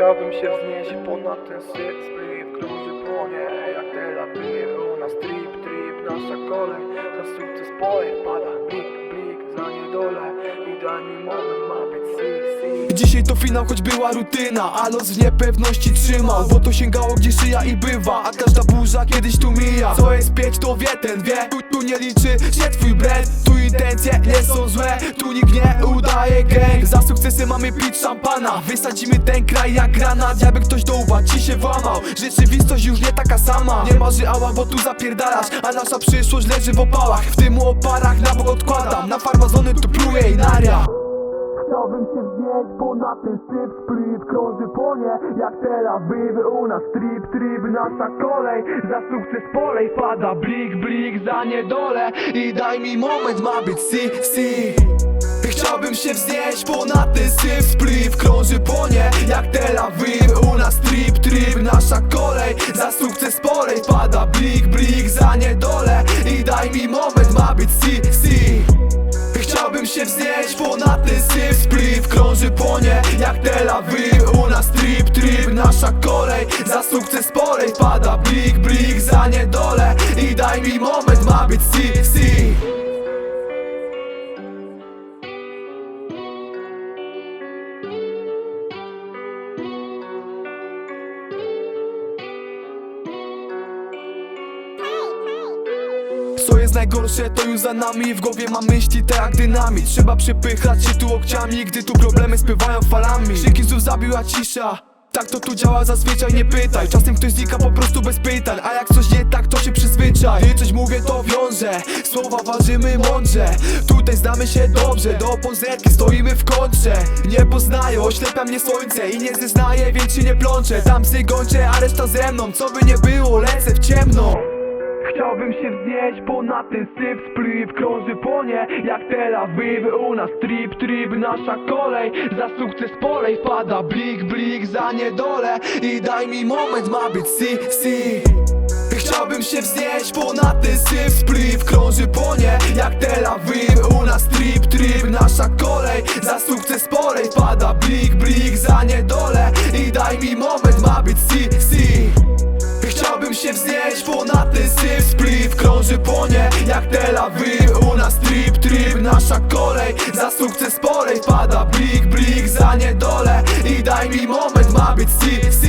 Chciałbym się wznieść ponad ten syf Spliff krąży płonie jak Tel Awiv U nas trip, nasza kolej Za sukces polej pada blik, blik Za niedolę i daj mi moment Dzisiaj to finał, choć była rutyna A los w niepewności trzymał Bo to sięgało gdzie szyja i bywa A każda burza kiedyś tu mija. Co jest pięć to wie ten wie Tu, tu nie liczy się twój brand Tu intencje nie są złe Tu nikt nie udaje gang. Za sukcesy mamy pić szampana Wysadzimy ten kraj jak granat Jakby ktoś do łba ci się włamał. Rzeczywistość już nie taka sama Nie marzy ała, bo tu zapierdalasz A nasza przyszłość leży w opałach. W tym oparach na bok odkładam Na farmazony tu pluję i naria Chciałbym się wznieść ponad ten syf Spliff krąży płonie jak Tel Awiv U nas trip, trip, nasza kolej. Za sukces polej pada blik, blik Za niedolę i daj mi moment Ma być si, si. Chciałbym się wznieść ponad ten syf Spliff krąży płonie jak Tel Awiv U nas trip, trip, nasza kolej. Za sukces polej ponad ten syf Spliff krąży płonie jak Tel Awiv U nas trip, trip, nasza kolej. Za sukces polej pada blik, blik Za niedolę. I daj mi moment Ma być si, si Co jest najgorsze, to już za nami. W głowie mam myśli te jak dynamit. Trzeba przepychać się tu łokciami Gdy tu problemy spływają falami. Krzyki znów zabiła cisza. Tak to tu działa zazwyczaj, nie pytaj. Czasem ktoś znika po prostu bez pytań. A jak coś nie tak, to się przyzwyczaj. Gdy coś mówię, to wiąże Słowa ważymy mądrze. Tutaj znamy się dobrze. Do pozerki stoimy w kontrze. Nie poznaję, oślepia mnie słońce I nie zeznaję, więc się nie plączę. Tam psy gończe, a reszta ze mną. Co by nie było, lecę w ciemno Chciałbym się wznieść ponad ten syf Spliff krąży płonie jak Tel Awiv U nas trip, trip, nasza kolej. Za sukces polej pada blik, blik Za niedolę. I daj mi moment Ma być si, si. Chciałbym się wznieść ponad ten syf Spliff krąży płonie jak Tel Awiv U nas trip, trip, nasza kolej. Za sukces polej pada blik, blik Za niedolę. I daj mi moment Ma być si, wznieść ponad ten syf Spliff krąży płonie jak Tel Awiv U nas trip, trip, nasza kolej. Za sukces polej pada blik, blik Za niedolę. I daj mi moment Ma być si, si